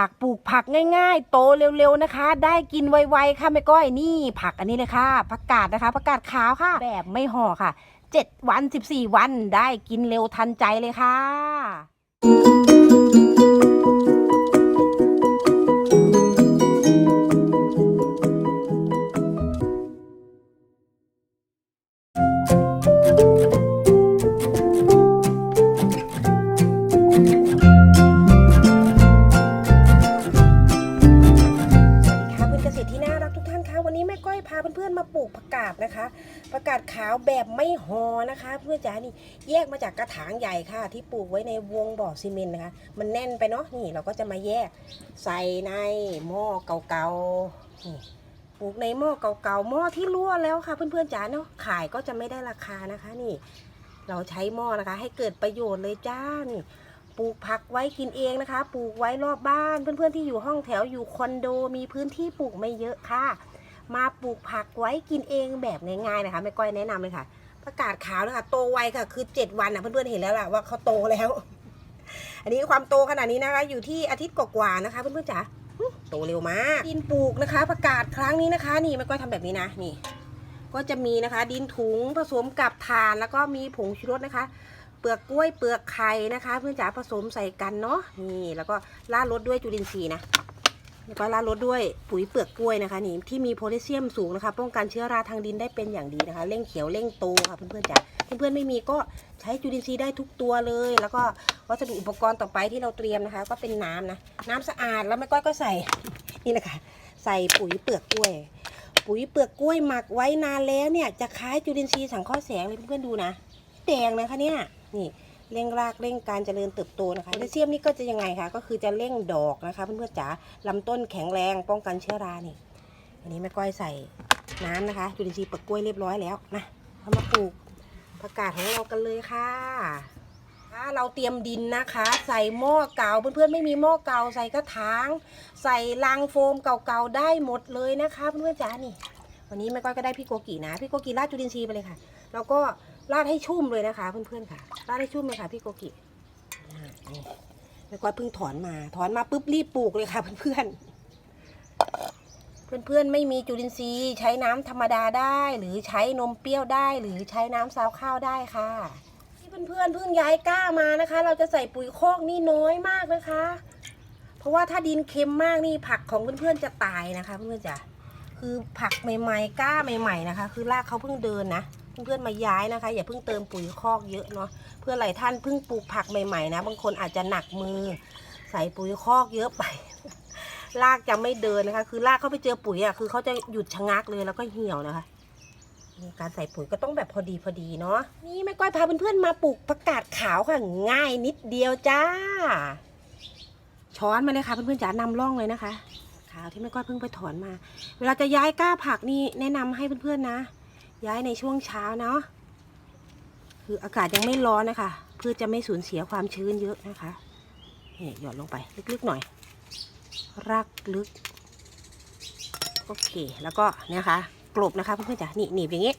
ผักปลูกผักง่าย ๆ โตเร็วๆนะคะ ได้กินไวๆค่ะแม่ก้อยนี่ ผักอันนี้เลยค่ะผักกาดนะคะผักกาดขาวค่ะ แบบไม่ห่อค่ะ 7 วัน 14 วันได้กินเร็วทันใจเลยค่ะ ห่อนะคะ เพื่อนจ๋านี่แยกมาจากกระถางใหญ่ค่ะ ที่ปลูกไว้ในวงบ่อซีเมนต์นะคะ มันแน่นไปเนาะนี่เราก็จะมาแยกใส่ในหม้อเก่าๆนี่ปลูกในหม้อเก่าๆหม้อที่รั่วแล้วค่ะ เพื่อนๆจ๋าเนาะขายก็จะไม่ได้ราคานะคะนี่ เราใช้หม้อนะคะ ให้เกิดประโยชน์เลยจ้านี่ปลูกผักไว้กินเองนะคะ ปลูกไว้รอบบ้านเพื่อนๆที่อยู่ห้องแถวอยู่คอนโดมีพื้นที่ปลูกไม่เยอะค่ะ มาปลูกผักไว้กินเองแบบง่ายๆนะคะแม่ก้อยแนะนำเลยค่ะ ประกาศขาวนะคะโตไวค่ะคือ 7 วันนะเพื่อนๆเห็นแล้วล่ะว่าเขาโตแล้ว อันนี้ความโตขนาดนี้นะคะ อยู่ที่อาทิตย์กว่าๆนะคะเพื่อนๆจ๋าหึโตเร็วมากดินปลูกนะคะ ประกาศครั้งนี้นะคะ นี่แม่ก้อยทำแบบนี้นะนี่ ก็จะมีนะคะ ดินถุงผสมกับถ่านแล้วก็มีผงชูรสนะคะเปลือกกล้วยเปลือกไข่นะคะ เพื่อนจ๋าผสมใส่กันเนาะนี่แล้วก็ล่ารสด้วยจุลินทรีย์นะ แล้วก็ล่ารสด้วยปุ๋ยเปลือกกล้วยนะคะนี่ที่มีโพแทสเซียมสูงนะคะป้องกันเชื้อราทางดินได้เป็นอย่างดีนะคะเร่งเขียวเร่งโตค่ะเพื่อนๆจ๋าเพื่อนๆไม่มีก็ใช้จุลินทรีย์ได้ทุกตัวเลย แล้วก็วัสดุอุปกรณ์ต่อไปที่เราเตรียมนะคะ ก็เป็นน้ำนะน้ำสะอาดแล้วแม่ก้อยก็ใส่นี่นะคะใส่ปุ๋ยเปลือกกล้วย ปุ๋ยเปลือกกล้วยหมักไว้นานแล้วเนี่ยจะคล้ายจุลินทรีย์สังเคราะห์แสงเลยเพื่อนๆดูนะ แดงนะคะเนี่ยนี่ เร่งรากเร่งการเจริญเติบโตนะคะแคลเซียมนี่ก็จะยังไงคะก็คือจะเร่งดอกนะคะเพื่อนๆจ๋าลำต้นแข็งแรงป้องกันเชื้อรานี่อันนี้แม่ก้อยใส่น้ำนะคะจุลินทรีย์เปลือกกล้วยเรียบร้อยแล้วนะเรามาปลูกผักกาดของเรากันเลยค่ะอ่าเราเตรียมดินนะคะ ใส่หม้อเก่าเพื่อนๆไม่มีหม้อเก่าใส่กระถาง ใส่ลังโฟมเก่าๆได้หมดเลยนะคะเพื่อนๆจ๋านี่ วันนี้แม่ก้อยก็ได้พี่โกกีนะพี่โกกีราดจุลินทรีย์ไปเลยค่ะ แล้วก็ ราดให้ชุ่มเลยนะคะ เพื่อนๆค่ะ ราดให้ชุ่มเลยค่ะพี่โกกิแม่ก้อยเพิ่งถอนมา ถอนมาปุ๊บรีบปลูกเลยค่ะเพื่อนๆ เพื่อนๆไม่มีจุลินทรีย์ใช้น้ำธรรมดาได้ หรือใช้นมเปรี้ยวได้ หรือใช้น้ำซาวข้าวได้ค่ะที่เพื่อนๆเพิ่งย้ายกล้ามานะคะ เราจะใส่ปุ๋ยคอกนี่น้อยมากนะคะ เพราะว่าถ้าดินเค็มมากนี่ผักของเพื่อนๆจะตายนะคะ เพื่อนๆจ๋าคือผักใหม่ๆกล้าใหม่ ๆนะคะ คือรากเขาเพิ่งเดินนะ เพื่อนๆมาย้ายนะคะ อย่าเพิ่งเติมปุ๋ยคอกเยอะเนาะเพื่อหลายท่านเพิ่งปลูกผักใหม่ๆนะ บางคนอาจจะหนักมือ ใส่ปุ๋ยคอกเยอะไปรากจะไม่เดินนะคะ คือรากเขาไปเจอปุ๋ยอะคือเขาจะหยุดชะงักเลยแล้วก็เหี่ยวนะคะการใส่ปุ๋ยก็ต้องแบบพอดีพอดีเนาะนี่แม่ก้อยพาเพื่อนๆมาปลูกผักกาดขาวค่ะ ง่ายนิดเดียวจ้า ช้อนมาเลยค่ะเพื่อนๆจ๋านำร่องเลยนะคะ ขาวที่แม่ก้อยเพิ่งไปถอนมา เวลาจะย้ายก้าผักนี่แนะนำให้เพื่อนๆนะ ย้ายในช่วงเช้าเนาะคืออากาศยังไม่ร้อนนะคะเพื่อจะไม่สูญเสียความชื้นเยอะนะคะนี่หย่อนลงไปลึกๆหน่อยรากลึก โอเค แล้วก็เนี่ยค่ะกลบนะคะเพื่อนๆจ๋านี่หนีบอย่างงี้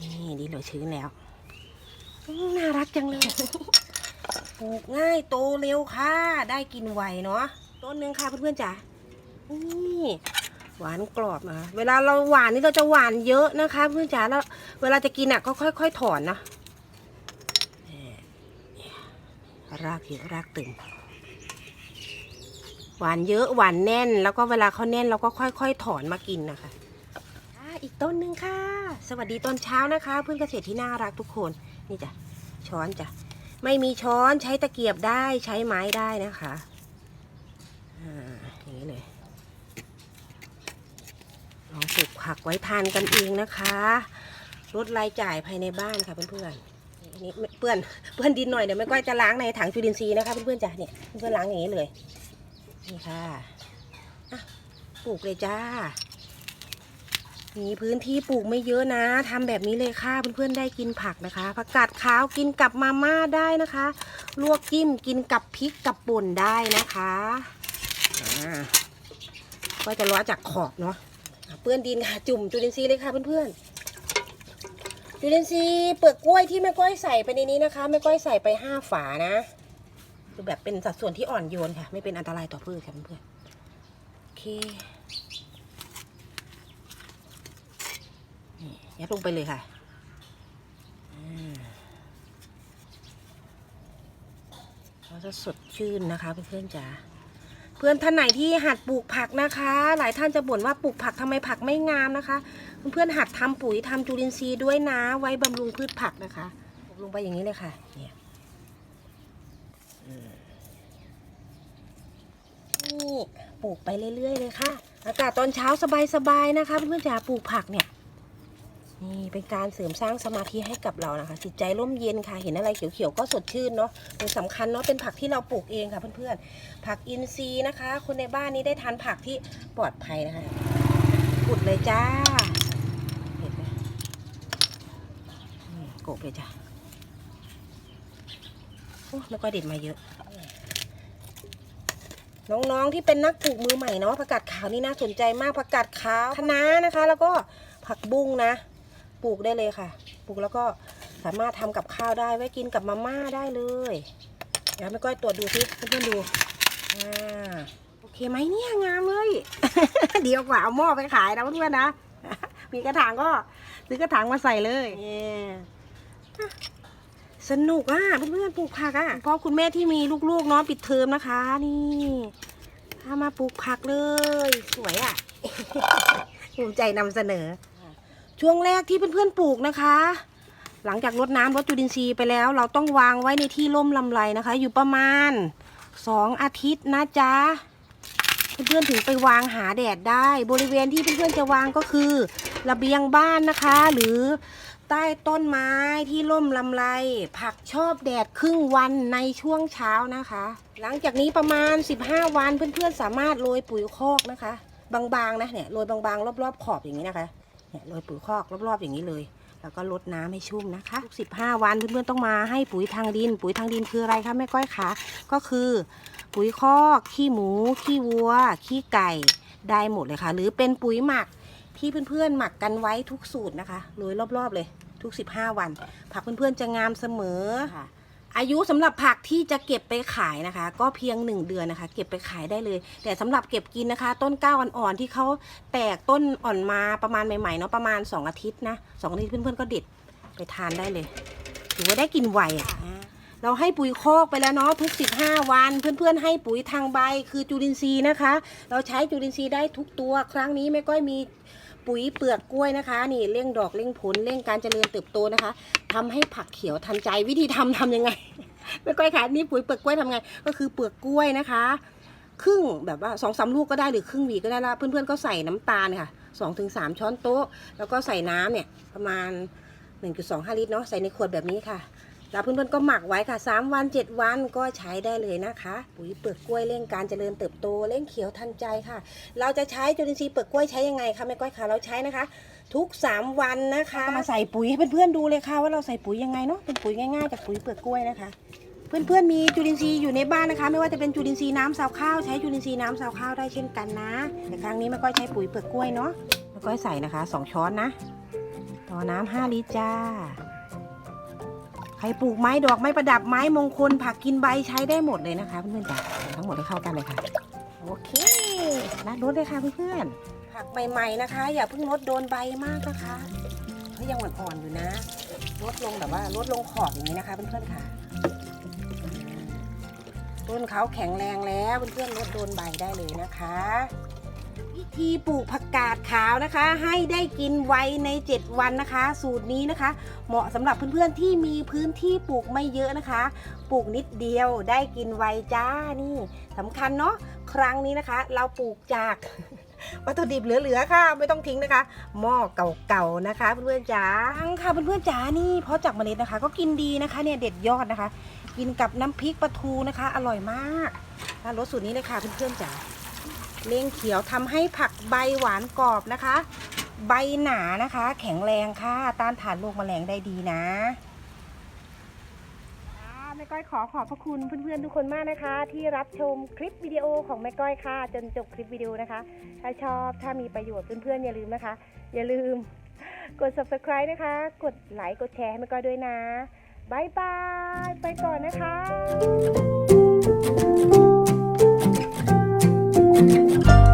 นี่ดีเหลือชื้นแล้ว น่ารักจังเลยปลูกง่ายโตเร็วค่ะ ได้กินไวเนาะต้นนึงค่ะเพื่อนๆจ๋านี่ หวานกรอบนะเวลาเราหวานนี่เราจะหวานเยอะนะคะเพื่อนจ๋าแล้วเวลาจะกินอะก็ค่อย ๆ ถอนนะนี่รากเยอะรากตึงหวานเยอะหวานแน่น แล้วก็เวลาเขาแน่นเราก็ค่อย ๆ ถอนมากินนะคะอ่าอีกต้นหนึ่งค่ะ สวัสดีตอนเช้านะคะ เพื่อนเกษตรที่น่ารักทุกคนนี่จ้ะช้อนจ้ะไม่มีช้อนใช้ตะเกียบได้ใช้ไม้ได้นะคะอ่าอย่างนี้เลย ลองปลูกผักไว้ทานกันเองนะคะลดรายจ่ายภายในบ้านค่ะเพื่อนๆอันนี้เปื้อนเปื้อนดินหน่อยเดี๋ยวแม่ก้อยจะล้างในถังจุลินทรีย์นะคะเพื่อนๆจ้ะเนี่ยเพื่อนๆล้างอย่างนี้เลยนี่ค่ะปลูกเลยจ้า มีพื้นที่ปลูกไม่เยอะนะทำแบบนี้เลยค่ะเพื่อนๆได้กินผักนะคะผักกาดขาวกินกับมาม่าได้นะคะ ลวกจิ้มกินกับพริกกับป่นได้นะคะก็จะล้อจากขอบเนาะ เปื้อนดินค่ะ จุ่มจุลินทรีย์เลยค่ะเพื่อนๆจุลินทรีย์เปลือกกล้วยที่แม่ก้อยใส่ไปในนี้นะคะแม่ก้อยใส่ไปห้าฝานะคือแบบเป็นสัดส่วนที่อ่อนโยนค่ะ ไม่เป็นอันตรายต่อพืชค่ะเพื่อนๆโอเคนี่ยัดลงไปเลยค่ะเราจะสดชื่นนะคะเพื่อนๆจ๋า พื่อนท่านไหนที่หัดปลูกผักนะคะ หลายท่านจะบ่นว่าปลูกผักทำไมผักไม่งามนะคะ เพื่อนๆหัดทำปุ๋ยทำจุลินทรีย์ด้วยนะ ไว้บำรุงพืชผักนะคะปลูกลงไปอย่างนี้เลยค่ะเนี่ยนี่ปลูกไปเรื่อยๆเลยค่ะ อากาศตอนเช้าสบายๆนะคะเพื่อนๆจ๋าปลูกผักเนี่ย นี่เป็นการเสริมสร้างสมาธิให้กับเรานะคะจิตใจร่มเย็นค่ะ เห็นอะไรเขียวๆก็สดชื่นเนาะเป็นสำคัญเนาะเป็นผักที่เราปลูกเองค่ะเพื่อนๆ ผักอินทรีย์นะคะ คนในบ้านนี้ได้ทานผักที่ปลอดภัยนะคะขุดเลยจ้าเห็นไหมโกบเลยจ้าโอ้ไม่ก็เด็ดมาเยอะ น้องๆที่เป็นนักปลูกมือใหม่เนาะผักกาดขาวนี่น่าสนใจมากผักกาดขาวคะน้านะคะ แล้วก็ผักบุ้งนะ ปลูกได้เลยค่ะ ปลูกแล้วก็สามารถทำกับข้าวได้ไว้กินกับมาม่าได้เลยเดี๋ยวไม่ก้อยตรวจดูสิเพื่อนๆดูอ่าโอเคไหมเนี่ยงามเลยเดียวกว่าเอาหม้อไปขายนะเพื่อนๆนะมีกระถางก็ซื้อกระถางมาใส่เลยเนี่ยอะสนุกอะเพื่อนๆปลูกผักอะพ่อคุณแม่ที่มีลูกๆเนาะปิดเทอมนะคะ นี่พามาปลูกผักเลย สวยอะภูมิใจนำเสนอ ช่วงแรกที่เพื่อนๆปลูกนะคะ หลังจากรดน้ำรดจุลินทรีย์ไปแล้ว เราต้องวางไว้ในที่ร่มลำไรนะคะ อยู่ประมาณสองอาทิตย์นะจ๊ะเพื่อนๆถึงไปวางหาแดดได้ บริเวณที่เพื่อนๆจะวางก็คือ ระเบียงบ้านนะคะ หรือใต้ต้นไม้ที่ร่มลำไรผักชอบแดดครึ่งวันในช่วงเช้านะคะ หลังจากนี้ประมาณ 15 วันเพื่อนๆสามารถโรยปุ๋ยคอกนะคะ บางๆนะเนี่ยโรยบางๆ รอบๆขอบอย่างนี้นะคะ เนี่ยโรยปุ๋ยคอกรอบๆอย่างนี้เลย แล้วก็ลดน้ำให้ชุ่มนะคะทุก15 วันเพื่อนๆต้องมาให้ปุ๋ยทางดิน ปุ๋ยทางดินคืออะไรคะแม่ก้อยคะก็คือ ปุ๋ยคอกขี้หมูขี้วัว ขี้ไก่ได้หมดเลยค่ะ หรือเป็นปุ๋ยหมักที่เพื่อนๆหมักกันไว้ทุกสูตรนะคะโรยรอบๆเลยทุก 15 วัน ผักเพื่อนๆจะงามเสมอค่ะ อายุสำหรับผักที่จะเก็บไปขายนะคะ ก็เพียง 1 เดือนนะคะ เก็บไปขายได้เลย แต่สำหรับเก็บกินนะคะ ต้นก้าวอ่อนๆที่เขาแตกต้นอ่อนมาประมาณใหม่ๆเนาะประมาณ 2 อาทิตย์นะสองอาทิตย์เพื่อนๆก็เด็ดไปทานได้เลยถือว่าได้กินไวอะเราให้ปุ๋ยคอกไปแล้วเนาะทุก 15 วันเพื่อนๆ ให้ปุ๋ยทางใบคือจุลินทรีย์นะคะ เราใช้จุลินทรีย์ได้ทุกตัวครั้งนี้แม่ก้อยมี ปุ๋ยเปลือกกล้วยนะคะ นี่เร่งดอกเร่งผลเร่งการเจริญเติบโตนะคะทำให้ผักเขียวทันใจวิธีทำทำยังไงแม่ก้อยคะนี่ปุ๋ยเปลือกกล้วยทำไง ก็คือเปลือกกล้วยนะคะ ครึ่งแบบว่าสองสามลูกก็ได้หรือครึ่งหวีก็ได้ละเพื่อนๆก็ใส่น้ำตาลค่ะสองถึงสามช้อนโต๊ะ แล้วก็ใส่น้ำเนี่ยประมาณ1.25ลิตรเนาะใส่ในขวดแบบนี้ค่ะ แล้วเพื่อนๆก็หมักไว้ค่ะ 3 วัน 7 วันก็ใช้ได้เลยนะคะ ปุ๋ยเปลือกกล้วยเร่งการเจริญเติบโตเร่งเขียวทันใจค่ะ เราจะใช้จุลินทรีย์เปลือกกล้วยใช้ยังไงคะแม่ก้อยคะเราใช้นะคะ ทุก 3 วันนะคะมาใส่ปุ๋ยให้เพื่อนๆดูเลยค่ะ ว่าเราใส่ปุ๋ยยังไงเนาะเป็นปุ๋ยง่ายๆจากปุ๋ยเปลือกกล้วยนะคะเพื่อนๆมีจุลินทรีย์อยู่ในบ้านนะคะ ไม่ว่าจะเป็นจุลินทรีย์น้ำซาวข้าวใช้จุลินทรีย์น้ำซาวข้าวได้เช่นกันนะแต่ครั้งนี้แม่ก้อยใช้ปุ๋ยเปลือกกล้วยเนาะแม่ก้อยใส่นะคะสองช้อนนะ ต่อน้ำห้าลิตรจ้า ครปลูกไม้ดอกไม้ประดับไม้มงคล ผักกินใบใช้ได้หมดเลยนะคะเพื่อนๆจ้ะทั้งหมดให้เข้ากันเลยค่ะ โอเครัดรสเลยค่ะเพื่อนๆผักใหม่ๆนะคะ อย่าเพิ่งลดโดนใบมากนะคะเขายังอ่อนๆอยู่นะลดลงแบบว่าลดลงขอบอย่างนี้นะคะเพื่อนๆค่ะต้นเขาแข็งแรงแล้วเพื่อนๆลดโดนใบได้เลยนะคะ วิธีปลูกผักกาดขาวนะคะ ให้ได้กินไวใน 7 วันนะคะ สูตรนี้นะคะ เหมาะสำหรับเพื่อนๆที่มีพื้นที่ปลูกไม่เยอะนะคะ ปลูกนิดเดียวได้กินไวจ้านี่สำคัญเนาะครั้งนี้นะคะ เราปลูกจากวัตถุดิบเหลือๆ ค่ะ ไม่ต้องทิ้งนะคะ หม้อเก่าๆนะคะ เพื่อนๆจ๋าค่ะเพื่อนๆจ๋านี่เพราะจากเมล็ดนะคะ ก็กินดีนะคะเนี่ยเด็ดยอดนะคะ กินกับน้ำพริกปลาทูนะคะ อร่อยมากรสสูตรนี้เลยค่ะเพื่อนๆจ๋า เล้งเขียวทำให้ผักใบหวานกรอบนะคะ ใบหนานะคะ แข็งแรงค่ะ ต้านทานโรคแมลงได้ดีนะแม่ก้อยขอขอบพระคุณเพื่อนๆทุกคนมากนะคะ ที่รับชมคลิปวิดีโอของแม่ก้อยค่ะ จนจบคลิปวิดีโอนะคะ ถ้าชอบถ้ามีประโยชน์เพื่อนๆอย่าลืมนะคะ อย่าลืมกด subscribe นะคะ กดไลค์กดแชร์ให้แม่ก้อยด้วยนะบายบาย ไปก่อนนะคะ Thank you.